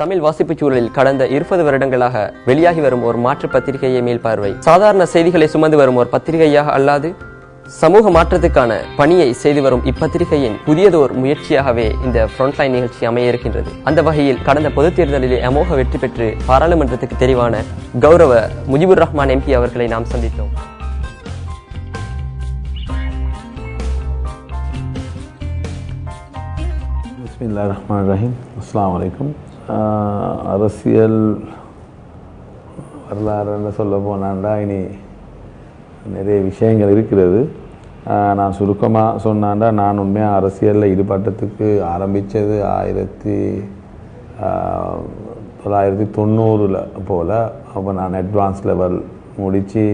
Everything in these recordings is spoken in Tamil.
தமிழ் வாசிப்புச் சூழலில் கடந்த இருபது வருடங்களாக வெளியாகி வரும் ஒரு மாற்று பத்திரிகையை மேல் பார்வை. சாதாரண செய்திகளை சுமந்து வரும் ஒரு பத்திரிகையாக அல்லாது சமூக மாற்றத்துக்கான பணியை செய்து வரும் இப்பத்திரிகையின் புதியதோர் முயற்சியாகவே இந்த ஃப்ரண்ட்லைன் நிகழ்ச்சி அமைய இருக்கின்றது அந்த வகையில் கடந்த பொதுத் தேர்தலிலே அமோக வெற்றி பெற்று பாராளுமன்றத்துக்கு தெரிவான கௌரவ முஜிபுர் ரஹ்மான் எம்பி அவர்களை நாம் சந்தித்தோம். பிஸ்மில்லா ரஹ்மான் ரஹீம். அஸ்லாம் வலைக்கம் அரசியல் வரலாறுன்னு சொல்ல போனாண்டா இனி நிறைய விஷயங்கள் இருக்கிறது. நான் சுருக்கமாக சொன்னாண்டா நான் உண்மையாக அரசியலில் ஈடுபட்டதுக்கு ஆரம்பித்தது ஆயிரத்தி தொள்ளாயிரத்தி தொண்ணூறில் போல். அப்போ நான் அட்வான்ஸ் லெவல் முடித்து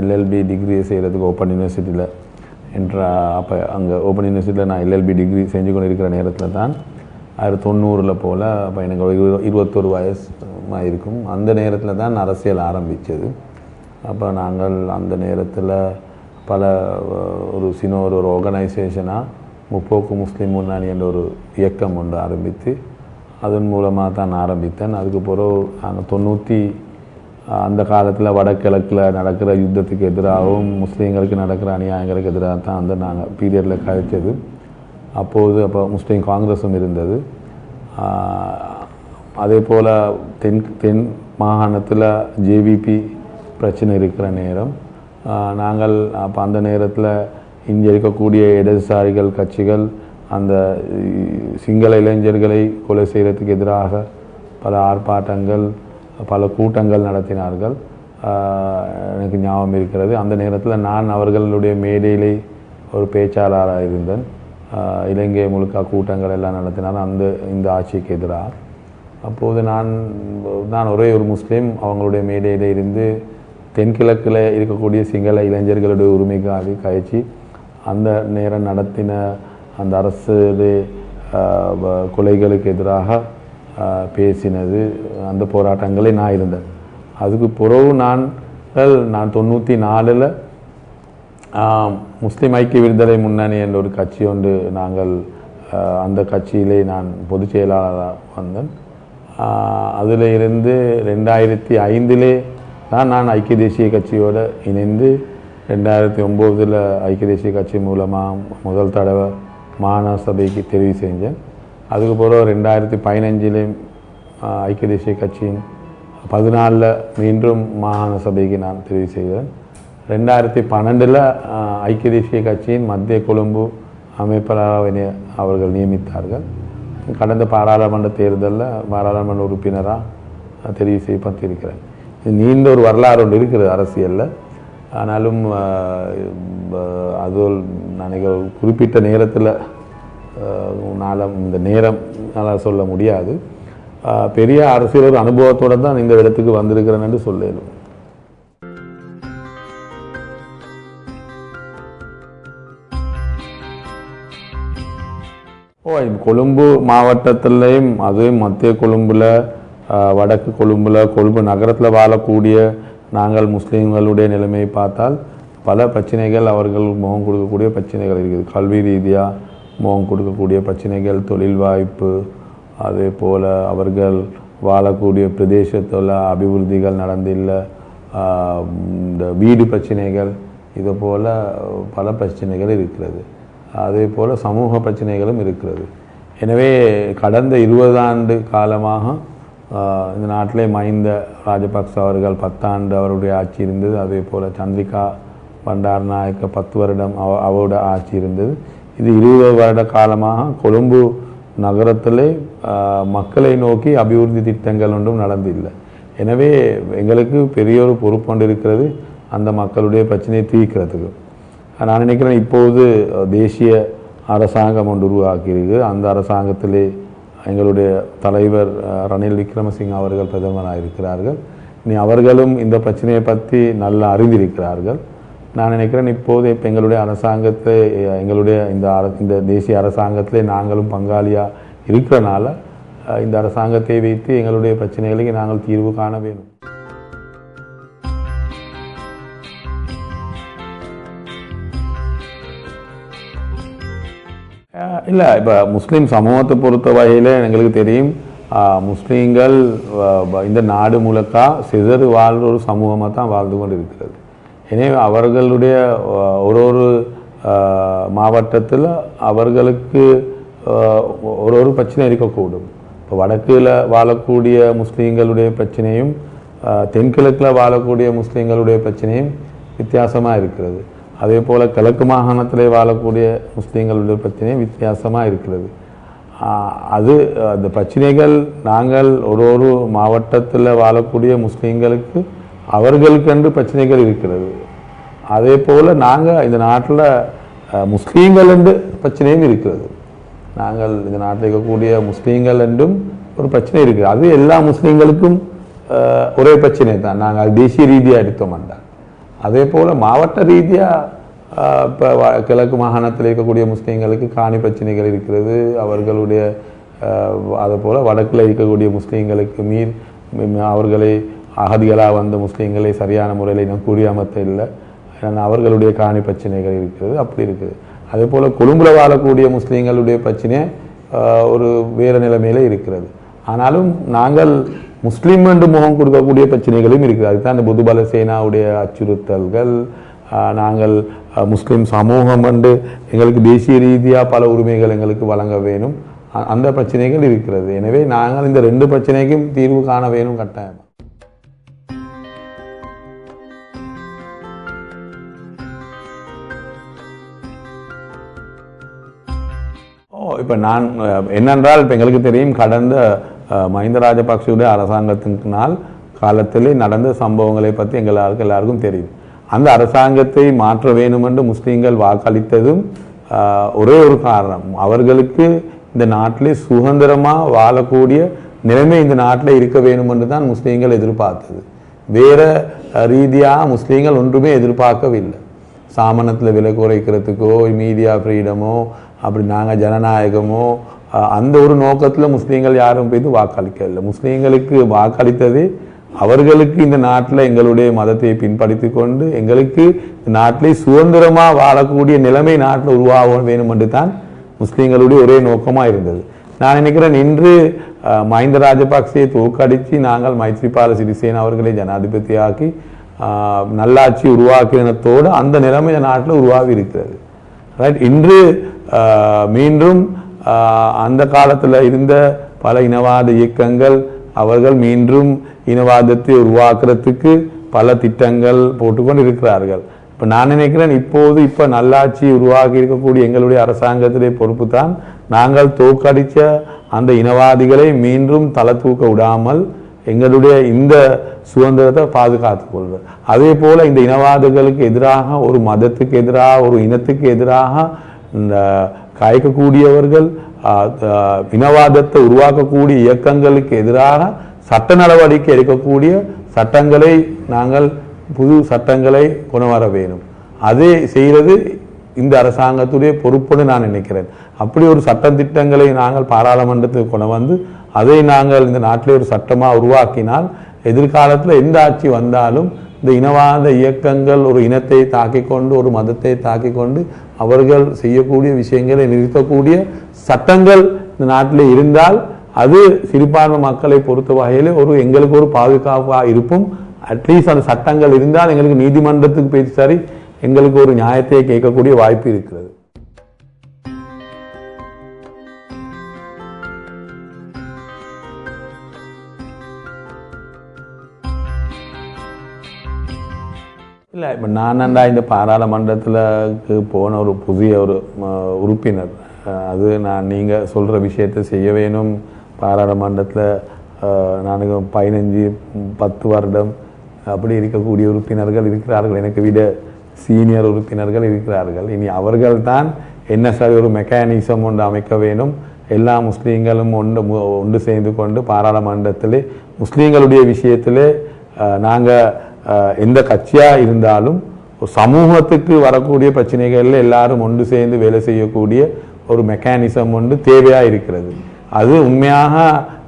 எல்எல்பி டிகிரி செய்கிறதுக்கு ஓப்பன் யூனிவர்சிட்டியில் என்ற அப்போ அங்கே ஓப்பன் யூனிவர்சிட்டியில் நான் எல்எல்பி டிகிரி செஞ்சு கொண்டு இருக்கிற நேரத்தில் தான் ஆயிரத்தி தொண்ணூறில் போல் அப்போ எனக்கு இரு இருபத்தொரு வயசு இருக்கும். அந்த நேரத்தில் தான் அரசியல் ஆரம்பித்தது அப்போ நாங்கள் அந்த நேரத்தில் பல ஒரு சின்ன ஒரு ஒரு ஆர்கனைசேஷனாக முற்போக்கு முஸ்லீம் முன்னணி என்ற ஒரு இயக்கம் ஒன்று ஆரம்பித்து அதன் மூலமாக தான் ஆரம்பித்தேன். அதுக்கு பிறகு நாங்கள் தொண்ணூற்றி அந்த காலத்தில் வடகிழக்கில் நடக்கிற யுத்தத்துக்கு எதிராகவும் முஸ்லீம்களுக்கு நடக்கிற அநியாயங்களுக்கு எதிராக தான் வந்து நாங்கள் பீரியடில் கழித்தது. அப்போது அப்போ முஸ்லீம் காங்கிரஸும் இருந்தது. அதே போல் தென் தென் மாகாணத்தில் ஜேவிபி பிரச்சனை இருக்கிற நேரம். நாங்கள் அப்போ அந்த நேரத்தில் இங்கே இருக்கக்கூடிய இடதுசாரிகள் கட்சிகள் அந்த சிங்கள இளைஞர்களை கொலை செய்கிறதுக்கு எதிராக பல ஆர்ப்பாட்டங்கள் பல கூட்டங்கள் நடத்தினார்கள். எனக்கு ஞாபகம் இருக்கிறது. அந்த நேரத்தில் நான் அவர்களுடைய மேடையிலே ஒரு பேச்சாளராக இருந்தேன். இலங்கை முழுக்க கூட்டங்கள் எல்லாம் நடத்தினார் அந்த இந்த ஆட்சிக்கு எதிராக. அப்போது நான் நான் ஒரே ஒரு முஸ்லீம் அவங்களுடைய மேடையில் இருந்து தென்கிழக்கில் இருக்கக்கூடிய சிங்கள இளைஞர்களுடைய உரிமைக்காக கழிச்சு அந்த நேரம் நடத்தின அந்த அரசு கொலைகளுக்கு எதிராக பேசினது அந்த போராட்டங்களே நான் இருந்தேன். அதுக்கு பிறகு நான் நான் தொண்ணூற்றி நாலில் முஸ்லீம் ஐக்கிய விடுதலை முன்னணி என்ற ஒரு கட்சி ஒன்று நாங்கள் அந்த கட்சியிலே நான் பொதுச் செயலாளராக வந்தேன். அதில் இருந்து ரெண்டாயிரத்தி ஐந்திலே தான் நான் ஐக்கிய தேசிய கட்சியோடு இணைந்து ரெண்டாயிரத்தி ஒம்போதில் ஐக்கிய தேசிய கட்சி மூலமாக முதல் தடவை மாநில சபைக்கு தெரிவு செஞ்சேன். அதுக்கு பிறகு ரெண்டாயிரத்தி பதினஞ்சிலே ஐக்கிய தேசிய கட்சியின் பதினாலில் மீண்டும் மாகாண சபைக்கு நான் தெரிவு செய்தேன். ரெண்டாயிரத்தி பன்னெண்டில் ஐக்கிய தேசிய கட்சியின் மத்திய கொழும்பு அமைப்பாளராக அவர்கள் நியமித்தார்கள். கடந்த பாராளுமன்ற தேர்தலில் பாராளுமன்ற உறுப்பினராக தெரிவு செய்யப்பட்டிருக்கிறேன். இது நீண்ட ஒரு வரலாறு ஒன்று இருக்கிறது அரசியலில். ஆனாலும் அது நினைக்க குறிப்பிட்ட நேரத்தில் நாளம் இந்த நேரம் நல்லா சொல்ல முடியாது. பெரிய அரசியல் ஒரு அனுபவத்தோடு தான் இந்த இடத்துக்கு வந்திருக்கிறேன் என்று ஓ கொழும்பு மாவட்டத்திலையும் அதுவும் மத்திய கொழும்புல வடக்கு கொழும்புல கொழும்பு நகரத்தில் வாழக்கூடிய நாங்கள் முஸ்லீம்களுடைய நிலைமையை பார்த்தால் பல பிரச்சனைகள் அவர்கள் முகம் கொடுக்கக்கூடிய பிரச்சனைகள் இருக்குது. கல்வி ரீதியாக முகம் கொடுக்கக்கூடிய பிரச்சனைகள் தொழில் வாய்ப்பு அதே போல் அவர்கள் வாழக்கூடிய பிரதேசத்தில் அபிவிருத்திகள் நடந்தில்லை இந்த வீடு பிரச்சனைகள் இது போல் பல பிரச்சனைகள் இருக்கிறது. அதே போல் சமூக பிரச்சனைகளும் இருக்கிறது. எனவே கடந்த இருபது ஆண்டு காலமாக இந்த நாட்டிலே மஹிந்த ராஜபக்ச அவர்கள் பத்தாண்டு அவருடைய ஆட்சி இருந்தது. அதே போல் சந்திரிகா பண்டாரநாயக்க பத்து வருடம் அவ அவரோட ஆட்சி இருந்தது. இது இருபது வருட காலமாக கொழும்பு நகரத்திலே மக்களை நோக்கி அபிவிருத்தி திட்டங்கள் ஒன்றும் நடந்தில்லை. எனவே எங்களுக்கு பெரிய ஒரு பொறுப்பு இருக்கிறது. அந்த மக்களுடைய பிரச்சனையை தீர்க்கிறதுக்கு. நான் நினைக்கிறேன் இப்போது தேசிய அரசாங்கம் ஒன்று உருவாக்கியிருக்கு. அந்த அரசாங்கத்திலே எங்களுடைய தலைவர் ரணில் விக்ரமசிங் அவர்கள் பிரதமராக இருக்கிறார்கள். இனி அவர்களும் இந்த பிரச்சனையை பற்றி நல்லா அறிந்திருக்கிறார்கள். நான் நினைக்கிறேன் இப்போது இப்போ எங்களுடைய அரசாங்கத்தை எங்களுடைய இந்த அர இந்த தேசிய அரசாங்கத்திலே நாங்களும் பங்காளியாக இருக்கிறனால இந்த அரசாங்கத்தை வைத்து எங்களுடைய பிரச்சனைகளுக்கு நாங்கள் தீர்வு காண வேண்டும். இல்லை இப்போ முஸ்லீம் சமூகத்தை பொறுத்த வகையில் எங்களுக்கு தெரியும் முஸ்லீம்கள் இந்த நாடு முழுக்கா சிதறு வாழ்ற ஒரு சமூகமாக தான் வாழ்ந்து கொண்டு இருக்கிறது எனவே அவர்களுடைய ஒரு ஒரு மாவட்டத்தில் அவர்களுக்கு ஒரு ஒரு பிரச்சனை இருக்கக்கூடும். இப்போ வடக்கில் வாழக்கூடிய முஸ்லீம்களுடைய பிரச்சனையும் தென்கிழக்கில் வாழக்கூடிய முஸ்லீம்களுடைய பிரச்சனையும் வித்தியாசமாக இருக்கிறது. அதே போல் கிழக்கு மாகாணத்திலே வாழக்கூடிய முஸ்லீம்களுடைய பிரச்சனையும் வித்தியாசமாக இருக்கிறது அது அந்த பிரச்சனைகள் நாங்கள் ஒரு ஒரு மாவட்டத்தில் வாழக்கூடிய முஸ்லீம்களுக்கு அவர்களுக்கென்று பிரச்சனைகள் இருக்கிறது. அதே போல் நாங்கள் இந்த நாட்டில் முஸ்லீம்கள் என்று பிரச்சனையும் இருக்கிறது. நாங்கள் இந்த நாட்டில் இருக்கக்கூடிய முஸ்லீம்கள் என்றும் ஒரு பிரச்சனை இருக்குது. அது எல்லா முஸ்லீம்களுக்கும் ஒரே பிரச்சனை தான் நாங்கள் தேசிய ரீதியாக எடுத்தோம் என்றால். அதே போல் மாவட்ட ரீதியாக இப்போ கிழக்கு மாகாணத்தில் இருக்கக்கூடிய முஸ்லீம்களுக்கு காணி பிரச்சனைகள் இருக்கிறது. அவர்களுடைய அதை அதே போல் வடக்கில் இருக்கக்கூடிய முஸ்லீம்களுக்கு மீர் அவர்களை அகதிகளாக வந்த முஸ்லீம்களை சரியான முறையில் இன்னும் கூறியாமத்தை இல்லை. ஏன்னா அவர்களுடைய காணி பிரச்சனைகள் இருக்கிறது. அப்படி இருக்குது. அதே போல் கொழும்புல வாழக்கூடிய முஸ்லீம்களுடைய பிரச்சனை ஒரு வேறு நிலைமையில் இருக்கிறது. ஆனாலும் நாங்கள் முஸ்லீம் என்று முகம் கொடுக்கக்கூடிய பிரச்சனைகளும் இருக்குது. அதுதான் இந்த புதுபல சேனாவுடைய அச்சுறுத்தல்கள். ஆஹ், நாங்கள் முஸ்லீம் சமூகம் என்று எங்களுக்கு தேசிய ரீதியாக பல உரிமைகள் எங்களுக்கு வழங்க வேணும். அந்த பிரச்சனைகள் இருக்கிறது. எனவே நாங்கள் இந்த ரெண்டு பிரச்சனைக்கும் தீர்வு காண வேணும் கட்டாயம். ஓ இப்போ நான் என்னென்றால் இப்போ எங்களுக்கு தெரியும் கடந்த மஹிந்த ராஜபக்சவுடைய அரசாங்கத்தினால் காலத்திலே நடந்த சம்பவங்களை பற்றி எங்களுக்கு எல்லாருக்கும் தெரியும். அந்த அரசாங்கத்தை மாற்ற வேண்டுமென்று முஸ்லீம்கள் வாக்களித்ததும் ஒரே ஒரு காரணம். அவர்களுக்கு இந்த நாட்டிலே சுதந்திரமாக வாழக்கூடிய நிலைமை இந்த நாட்டில் இருக்க வேண்டுமென்று தான் முஸ்லீம்கள் எதிர்பார்த்தது. வேற ரீதியாக முஸ்லீம்கள் ஒன்றுமே எதிர்பார்க்கவில்லை. சாமனத்தில் விலை குறைக்கிறதுக்கோ மீடியா ஃப்ரீடமோ அப்படி நாங்கள் ஜனநாயகமோ அந்த ஒரு நோக்கத்தில் முஸ்லீம்கள் யாரும் போய் வாக்களிக்கவில்லை. முஸ்லீம்களுக்கு வாக்களித்தது அவர்களுக்கு இந்த நாட்டில் எங்களுடைய மதத்தை பின்படுத்தி கொண்டு எங்களுக்கு இந்த நாட்டிலே சுதந்திரமாக வாழக்கூடிய நிலைமை நாட்டில் உருவாக வேணும் என்று தான் முஸ்லீம்களுடைய ஒரே நோக்கமாக இருந்தது. நான் நினைக்கிறேன் இன்று மஹிந்த ராஜபக்சேயை தோற்கடித்து நாங்கள் மைத்ரிபால சிறிசேன அவர்களை ஜனாதிபதியாக்கி நல்லாட்சி உருவாக்கினத்தோடு அந்த நிலைமை இந்த நாட்டில் உருவாகி இருக்கிறது. ரைட் இன்று மீண்டும் அந்த காலத்தில் இருந்த பல இனவாத இயக்கங்கள் அவர்கள் மீண்டும் இனவாதத்தை உருவாக்குறதுக்கு பல திட்டங்கள் போட்டுக்கொண்டு இருக்கிறார்கள் இப்போ நான் நினைக்கிறேன் இப்போது இப்போ நல்லாட்சி உருவாக்கி இருக்கக்கூடிய எங்களுடைய அரசாங்கத்திலே பொறுப்பு தான் நாங்கள் தோற்கடித்த அந்த இனவாதிகளை மீண்டும் தலை தூக்க விடாமல் எங்களுடைய இந்த சுதந்திரத்தை பாதுகாத்து கொள்வது. அதே போல் இந்த இனவாதிகளுக்கு எதிராக ஒரு மதத்துக்கு எதிராக ஒரு இனத்துக்கு எதிராக இந்த காய்க்கக்கூடியவர்கள் இனவாதத்தை உருவாக்கக்கூடிய இயக்கங்களுக்கு எதிராக சட்ட நடவடிக்கை எடுக்கக்கூடிய சட்டங்களை நாங்கள் புது சட்டங்களை கொண்டு வர வேணும் அதே செய்கிறது இந்த அரசாங்கத்துடைய பொறுப்புன்னு நான் நினைக்கிறேன். அப்படி ஒரு சட்ட திட்டங்களை நாங்கள் பாராளுமன்றத்துக்கு கொண்டு வந்து அதை நாங்கள் இந்த நாட்டிலே ஒரு சட்டமாக உருவாக்கினால் எதிர்காலத்தில் எந்த ஆட்சி வந்தாலும் இந்த இனவாத இயக்கங்கள் ஒரு இனத்தை தாக்கிக்கொண்டு ஒரு மதத்தை தாக்கிக்கொண்டு அவர்கள் செய்யக்கூடிய விஷயங்களை நிறுத்தக்கூடிய சட்டங்கள் இந்த நாட்டில் இருந்தால் அது சிறுபான்மை மக்களை பொறுத்த வகையில் ஒரு எங்களுக்கு ஒரு பாதுகாப்பாக இருக்கும் அட்லீஸ்ட் அந்த சட்டங்கள் இருந்தால் எங்களுக்கு நீதிமன்றத்துக்கு பேசி சரி எங்களுக்கு ஒரு நியாயத்தை கேட்கக்கூடிய வாய்ப்பு இருக்கிறது. இல்லை இப்போ நானண்டா இந்த பாராளுமன்றத்தில் போன ஒரு புதிய ஒரு உறுப்பினர். அது நான் நீங்கள் சொல்கிற விஷயத்தை செய்ய வேணும். பாராளுமன்றத்தில் நானுக்கு பதினஞ்சு பத்து வருடம் அப்படி இருக்கக்கூடிய உறுப்பினர்கள் இருக்கிறார்கள். எனக்கு விட சீனியர் உறுப்பினர்கள் இருக்கிறார்கள். இனி அவர்கள் தான் என்ன சார் ஒரு மெக்கானிசம் ஒன்று அமைக்க வேண்டும் எல்லா முஸ்லீம்களும் ஒன்று மு- ஒன்று சேர்ந்து கொண்டு பாராளுமன்றத்திலே முஸ்லீம்களுடைய விஷயத்திலே நாங்கள் எந்த கட்சியாக இருந்தாலும் சமூகத்துக்கு வரக்கூடிய பிரச்சனைகளில் எல்லாரும் ஒன்று சேர்ந்து வேலை செய்யக்கூடிய ஒரு மெக்கானிசம் ஒன்று தேவையாக இருக்கிறது. அது உண்மையாக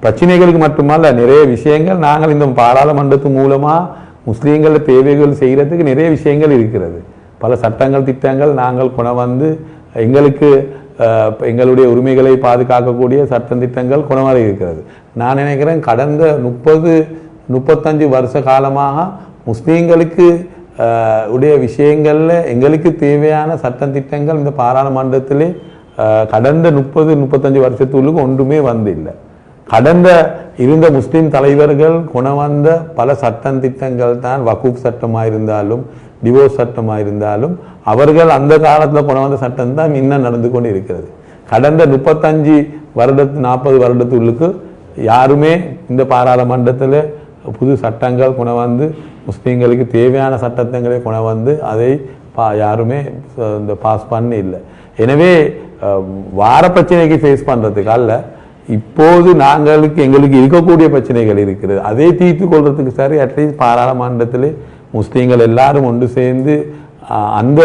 பிரச்சனைகளுக்கு மட்டுமல்ல நிறைய விஷயங்கள் நாங்கள் இந்த பாராளுமன்றத்து மூலமாக முஸ்லீம்கள் தேவைகள் செய்கிறதுக்கு நிறைய விஷயங்கள் இருக்கிறது. பல சட்டங்கள் திட்டங்கள் நாங்கள் கொண வந்து எங்களுக்கு எங்களுடைய உரிமைகளை பாதுகாக்கக்கூடிய சட்டம் திட்டங்கள் குணமாக இருக்கிறது. நான் நினைக்கிறேன் கடந்த முப்பது முப்பத்தஞ்சு வருஷ காலமாக முஸ்லீம்களுக்கு உடைய விஷயங்களில் எங்களுக்கு தேவையான சட்டம் திட்டங்கள் இந்த பாராளுமன்றத்திலே கடந்த முப்பது முப்பத்தஞ்சு வருஷத்துக்கு ஒன்றுமே வந்தில்லை. கடந்த இருந்த முஸ்லீம் தலைவர்கள் கொண்டு வந்த பல சட்டம் திட்டங்கள் தான் வக்கூப் சட்டமாக இருந்தாலும் டிவோர்ஸ் சட்டமாக இருந்தாலும் அவர்கள் அந்த காலத்தில் கொண்டு வந்த சட்டம் தான் இன்னும் நடந்து கொண்டு இருக்கிறது. கடந்த முப்பத்தஞ்சு வருடத்து நாற்பது வருடத்துள்ளுக்கு யாருமே இந்த பாராளுமன்றத்தில் புது சட்டங்கள் கொண்டு வந்து முஸ்லீம்களுக்கு தேவையான சட்டத்தங்களை கொண்டு வந்து அதை பா யாருமே இந்த பாஸ் பண்ணி இல்லை. எனவே வார பிரச்சனைக்கு ஃபேஸ் பண்ணுறதுக்கு அல்ல. இப்போது நாங்களுக்கு எங்களுக்கு இருக்கக்கூடிய பிரச்சனைகள் இருக்கிறது. அதை தீர்த்து கொள்றதுக்கு சரி அட்லீஸ்ட் பாராளுமன்றத்தில் முஸ்லீம்கள் எல்லாரும் ஒன்று சேர்ந்து அந்த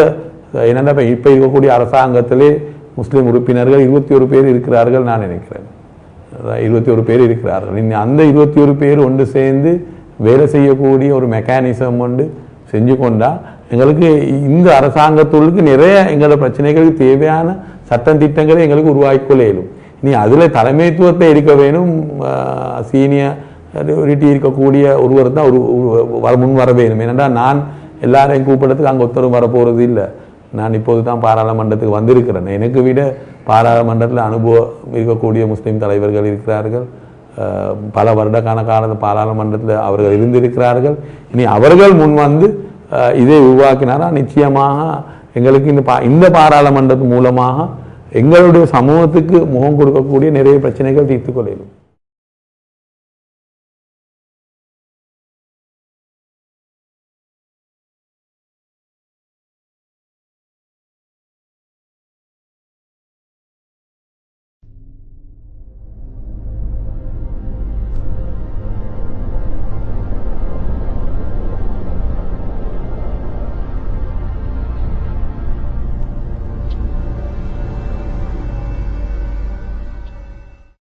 என்னென்ன இப்போ இருக்கக்கூடிய அரசாங்கத்திலே முஸ்லீம் உறுப்பினர்கள் இருபத்தி ஒரு பேர் இருக்கிறார்கள் நான் நினைக்கிறேன். இருபத்தி ஒரு பேர் இருக்கிறார்கள். இன்னும் அந்த இருபத்தி ஒரு பேர் ஒன்று சேர்ந்து வேலை செய்யக்கூடிய ஒரு மெக்கானிசம் வந்து செஞ்சு கொண்டா எங்களுக்கு இந்த அரசாங்கத்துள்ளுக்கு நிறைய எங்களோட பிரச்சனைகளுக்கு தேவையான சட்டம் திட்டங்களை எங்களுக்கு உருவாக்கிக்கொள்ள இயலும். நீ அதில் தலைமைத்துவத்தை எடுக்க வேணும். சீனியரிட்டி இருக்கக்கூடிய ஒருவர் தான் ஒரு வர முன் வர வேணும். ஏனென்றா நான் எல்லாரையும் கூப்பிடத்துக்கு அங்கே ஒருத்தரும் வரப்போகிறது இல்லை. நான் இப்போது தான் பாராளுமன்றத்துக்கு வந்திருக்கிறேன். எனக்கு விட பாராளுமன்றத்தில் அனுபவம் இருக்கக்கூடிய முஸ்லீம் தலைவர்கள் இருக்கிறார்கள். பல வருட பாராளுமன்றத்தில் அவர்கள் இருந்திருக்கிறார்கள். இனி அவர்கள் முன் வந்து அஹ், இதை உருவாக்கினாரா? நிச்சயமாக எங்களுக்கு இந்த பா இந்த பாராளுமன்றத்து மூலமாக எங்களுடைய சமூகத்துக்கு முகம் கொடுக்கக்கூடிய நிறைய பிரச்சனைகள் தீர்த்து கொள்ள